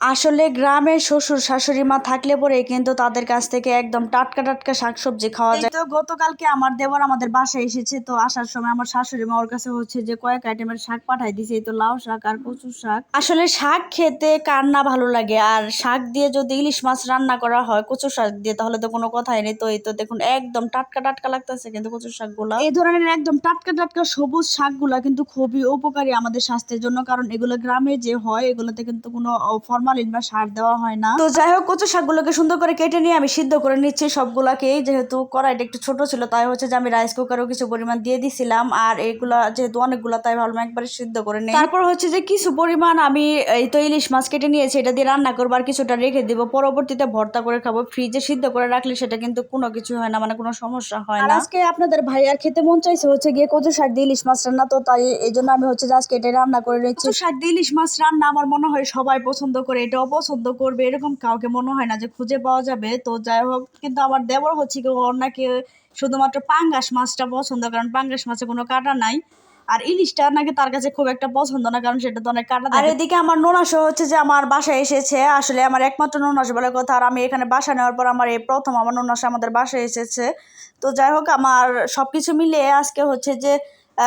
আসলে গ্রামে শ্বশুর শাশুড়ি মা থাকলে পরে কিন্তু তাদের কাছ থেকে একদম টাটকা টাটকা শাকসবজি খাওয়া যায়। তো গতকালকে আমার দেবর আমাদের বাসায় এসেছে তো আসার সময় আমার শাশুড়ি মা ওর কাছে হচ্ছে যে কয়েক আইটেমের শাক পাঠাই দিছে এই তো লাউ শাক আর কচু শাক। আসলে শাক খেতে কার না ভালো লাগে আর শাক দিয়ে যদি ইলিশ মাছ রান্না করা হয় কচু শাক দিয়ে তাহলে তো কোনো কথাই নেই। তো এই তো দেখুন একদম টাটকা টাটকা লাগতেছে কিন্তু কচু শাকগুলো। এই ধরনের একদম টাটকা টাটকা সবুজ শাকগুলা কিন্তু খুবই উপকারী আমাদের স্বাস্থ্যের জন্য কারণ এগুলো গ্রামে যে হয় এগুলোতে কিন্তু কোনো ফরমালিন বা সার দেওয়া হয় না। তো যাই হোক কচু শাকগুলোকে সুন্দর করে কেটে নিয়ে আমি সিদ্ধ করে নিচ্ছি সবগুলাকেই যেহেতু কড়াইটা একটু ছোট ছিল তাই হচ্ছে যে আমি রাইস কুকারও কিছু পরিমাণ দিয়ে দিছিলাম। আর এগুলা যেহেতু অনেকগুলো তাই ভাবলাম একবারে সিদ্ধ করে নিই। তারপর হচ্ছে যে কিছু পরিমাণ আমি এই তো ইলিশ মাছ কেটে নিয়েছি এটা দিয়ে রান্না করব আর কিছুটা রেখে দিব। পরবর্তীতে ভর্তা করে খাব। ফ্রিজে সিদ্ধ করে রাখলে সেটা কিন্তু কোনো কিছু হয় না মানে কোনো সমস্যা হয় না। আজকে আপনাদের ভাইয়ার খেতে মন চাইছে হচ্ছে গিয়ে কচু শাক দিয়ে ইলিশ মাছ রান্না তো তাই এই জন্য আমি হচ্ছে যে আজকে এটা রান্না করে নিচ্ছি। শাক দিয়ে ইলিশ মাছ রান্না আমার মনে হয় সবাই পছন্দ করে। এটাও পছন্দ করবে, এরকম কাউকে মনে হয় না যে খুঁজে পাওয়া যাবে। তো যাই হোক, কিন্তু আমার দেবর হচ্ছে কি ওর নাকি শুধুমাত্র পাঙ্গাস মাছটা পছন্দ, কারণ পাঙ্গাস মাছে কোনো কাটা নাই। আর ইলিশটা নাকি তার কাছে খুব একটা পছন্দ না, কারণ সেটা তো অনেক কাটা আর এদিকে আমার নোনাসও হচ্ছে যে আমার বাসায় এসেছে। আসলে আমার একমাত্র নোনাস বলে কথা, আর আমি এখানে বাসা নেওয়ার পর আমার এই প্রথম আমার নোনাস আমাদের বাসায় এসেছে। তো যাই হোক, আমার সব কিছু মিলিয়ে আজকে হচ্ছে যে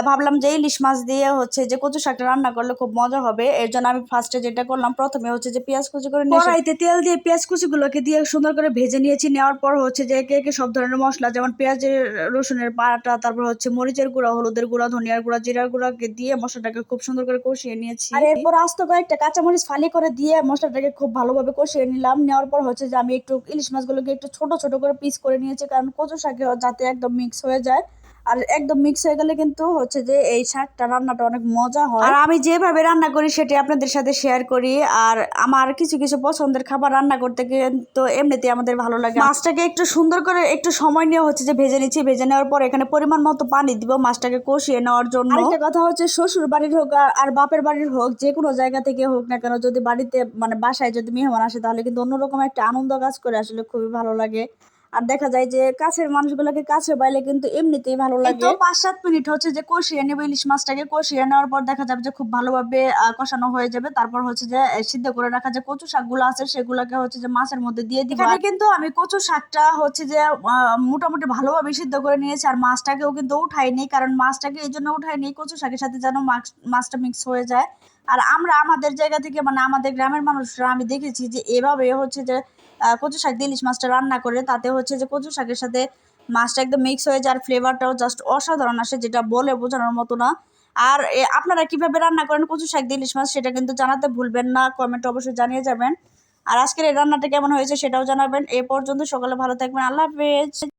ভাবলাম যে ইলিশ মাছ দিয়ে হচ্ছে যে কচু শাকটা রান্না করলে খুব মজা হবে। এর জন্য আমি ফার্স্টে যেটা করলাম প্রথমে হচ্ছে যে পেঁয়াজ কুচি করে নিয়ে কড়াইতে তেল দিয়ে পেঁয়াজ কুচিগুলোকে দিয়ে সুন্দর করে ভেজে নিয়েছি। নেওয়ার পর হচ্ছে যে একে একে সব ধরনের মশলা যেমন পেঁয়াজের রসুনের পাটা তারপর হচ্ছে মরিচের গুঁড়া হলুদের গুঁড়া ধনিয়ার গুঁড়া জিরার গুঁড়াকে দিয়ে মশলাটাকে খুব সুন্দর করে কষিয়ে নিয়েছি। আর এরপর আস্ত কয়েকটা কাঁচামরিচ ফালি করে দিয়ে মশলাটাকে খুব ভালোভাবে কষিয়ে নিলাম। নেওয়ার পর হচ্ছে যে আমি একটু ইলিশ মাছগুলোকে একটু ছোট ছোট করে পিস করে নিয়েছি কারণ কচু শাকে যাতে একদম মিক্স হয়ে যায়। আর একদম মিক্স হয়ে গেলে কিন্তু হচ্ছে যে এই শাকটা রান্নাটা অনেক মজা হয়। আর আমি যেভাবে রান্না করি সেটি আপনাদের সাথে শেয়ার করি। আর আমার কিছু কিছু পছন্দের খাবার রান্না করতে কিন্তু এমনিতে আমাদের ভালো লাগে। মাছটাকে একটু সুন্দর করে একটু সময় নিয়ে হচ্ছে যে ভেজে নিচ্ছি। ভেজে নেওয়ার পর এখানে পরিমাণ মতো পানি দিব মাছটাকে কষিয়ে নেওয়ার জন্য। আরেকটা কথা হচ্ছে শ্বশুর বাড়ির হোক আর- আর বাপের বাড়ির হোক যে কোনো জায়গা থেকে হোক না কেন যদি বাড়িতে মানে বাসায় যদি মেহমান আসে তাহলে কিন্তু অন্যরকম একটা আনন্দ কাজ করে আসলে খুবই ভালো লাগে। আর দেখা যায় যে কাছের মানুষগুলোকে কাছে পাইলে কিন্তু এমনিতেই ভালো লাগে তো পাঁচ সাত মিনিট হচ্ছে যে কষিয়ে নেবে ইলিশ মাছটাকে। কষিয়ে নেওয়ার পর দেখা যাবে যে খুব ভালোভাবে কষানো হয়ে যাবে। তারপর হচ্ছে যে সিদ্ধ করে রাখা যে কচু শাকগুলো আছে সেগুলোকে হচ্ছে যে মাছের মধ্যে দিয়ে দিই এখানে কিন্তু আমি কচু শাকটা হচ্ছে যে মোটামুটি ভালোভাবে সিদ্ধ করে নিয়েছি। আর মাছটাকেও কিন্তু উঠাইনি কারণ মাছটাকে এই জন্য উঠাইনি কচু শাকের সাথে যেন মাছ- মাছটা মিক্স হয়ে যায়। আর আমরা আমাদের জায়গা থেকে মানে আমাদের গ্রামের মানুষরা, আমি দেখেছি যে এভাবে হচ্ছে যে কচু শাক দিয়ে ইলিশ মাছটা রান্না করে, তাতে হচ্ছে যে কচু শাকের সাথে মাছটা একদম মিক্স হয়ে যায়, আর ফ্লেভারটাও জাস্ট অসাধারণ আসে, যেটা বলে বোঝানোর মতো না। আর আপনারা কীভাবে রান্না করেন কচু শাক দিয়ে ইলিশ মাছ, সেটা কিন্তু জানাতে ভুলবেন না কমেন্টে অবশ্যই জানিয়ে যাবেন। আর আজকের এই রান্নাটা কেমন হয়েছে সেটাও জানাবেন। এ পর্যন্ত সকালে ভালো থাকবেন, আল্লাহ হাফেজ।